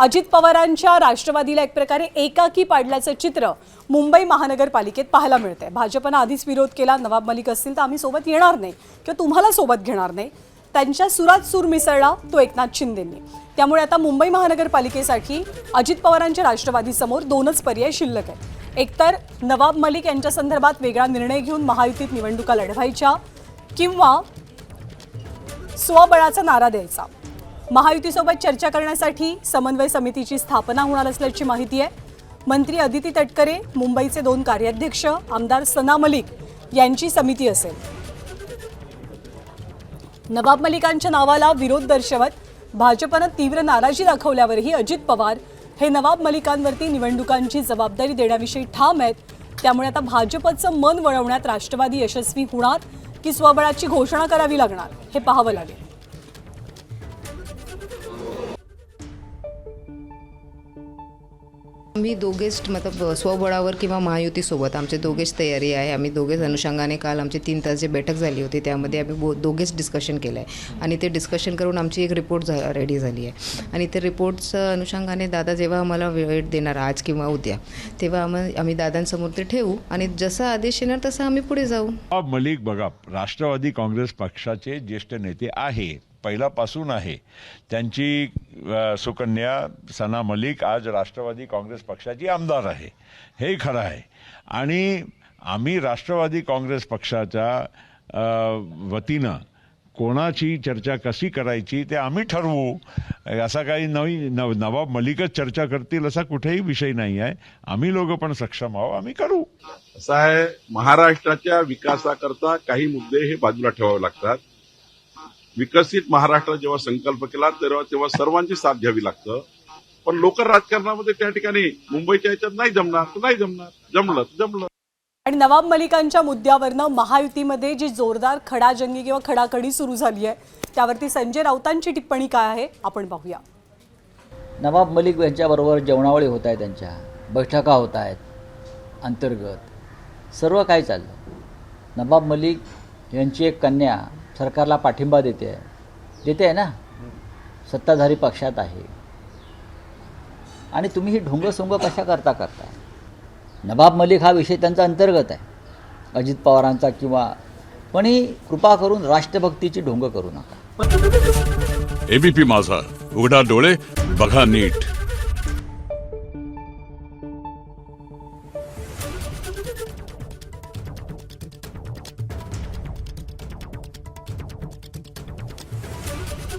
अजित पवारांच्या राष्ट्रवादीला एक प्रकारे एकाकी पाडल्याचं चित्र मुंबई महानगरपालिकेत पाहायला मिळतंय. भाजपनं आधीच विरोध केला नवाब मलिक असतील तर आम्ही सोबत येणार नाही किंवा तुम्हाला सोबत घेणार नाही. त्यांच्या सुरात सूर मिसळला तो एकनाथ शिंदेंनी. त्यामुळे आता मुंबई महानगरपालिकेसाठी अजित पवारांच्या राष्ट्रवादीसमोर दोनच पर्याय शिल्लक आहेत. एकतर नवाब मलिक यांच्या संदर्भात वेगळा निर्णय घेऊन महायुतीत निवडणुका लढवायच्या किंवा स्वबळाचा नारा द्यायचा. महायुतीसोबत चर्चा करण्यासाठी समन्वय समितीची स्थापना होणार असल्याची माहिती आहे. मंत्री अदिती तटकरे मुंबईचे दोन कार्याध्यक्ष आमदार सना मलिक यांची समिती असेल. नवाब मलिकांच्या नावाला विरोध दर्शवत भाजपनं तीव्र नाराजी दाखवल्यावरही अजित पवार हे नवाब मलिकांवरती निवडणुकांची जबाबदारी देण्याविषयी ठाम आहेत. त्यामुळे आता भाजपचं मन वळवण्यात राष्ट्रवादी यशस्वी होणार की स्वबळाची घोषणा करावी लागणार हे पाहावं लागेल. आम्ही दोघेच मतलब स्वबळावर किंवा महायुतीसोबत आमचे दोघेच तयारी आहे. आम्ही दोघेच अनुषंगाने काल आमची तीन तास जी बैठक झाली होती. त्यामध्ये आम्ही बो दोघेच डिस्कशन केलं आहे आणि ते डिस्कशन करून आमची एक रिपोर्ट झा रेडी झाली आहे. आणि ते रिपोर्टचं अनुषंगाने दादा जेव्हा आम्हाला वेळ देणार आज किंवा उद्या तेव्हा आम्ही आम्ही दादांसमोर ते ठेवू. आणि जसा आदेश येणार तसं आम्ही पुढे जाऊ. मलिक बघा राष्ट्रवादी काँग्रेस पक्षाचे ज्येष्ठ नेते आहेत. पहिल्यापासून आहे. त्यांची सुकन्या सना मलिक आज राष्ट्रवादी काँग्रेस पक्षाची आमदार आहे. हे खरं आहे. आणि आम्ही राष्ट्रवादी काँग्रेस पक्षाच्या वतीनं कोणाची चर्चा कशी करायची ते आम्ही ठरवू. असा काही नवी नव नवाब मलिकच चर्चा करतील असा कुठेही विषय नाही आहे. आम्ही लोक पण सक्षम आहोत आम्ही करू. असं आहे महाराष्ट्राच्या विकासाकरता काही मुद्दे हे बाजूला ठेवावे लागतात. विकसित महाराष्ट्र जेव्हा संकल्प केला तेव्हा तेव्हा सर्वांची साथ घ्यावी लागतं. पण लोक राजकारणामध्ये त्या ठिकाणी मुंबईच्या याच्यात नाही जमणार तर नाही जमणार. जमलं तर जमलं. आणि नवाब मलिकांच्या मुद्द्यावरनं महायुतीमध्ये जी जोरदार खडाजंगी किंवा खडाखडी सुरू झाली आहे त्यावरती संजय राऊतांची टिप्पणी काय आहे आपण पाहूया. नवाब मलिक यांच्याबरोबर जेवणावळी होत आहे त्यांच्या बैठका होत आहेत अंतर्गत. सर्व काय चाललं? नवाब मलिक यांची एक कन्या सरकारला पाठिंबा देते आहे. देते आहे ना? सत्ताधारी पक्षात आहे. आणि तुम्ही ही ढोंगसोंग कशा करता करता? नवाब मलिक हा विषय त्यांचा अंतर्गत आहे. अजित पवारांचा किंवा पण ही कृपा करून राष्ट्रभक्तीची ढोंग करू नका. एबीपी माझा. उघडा डोळे बघा नीट.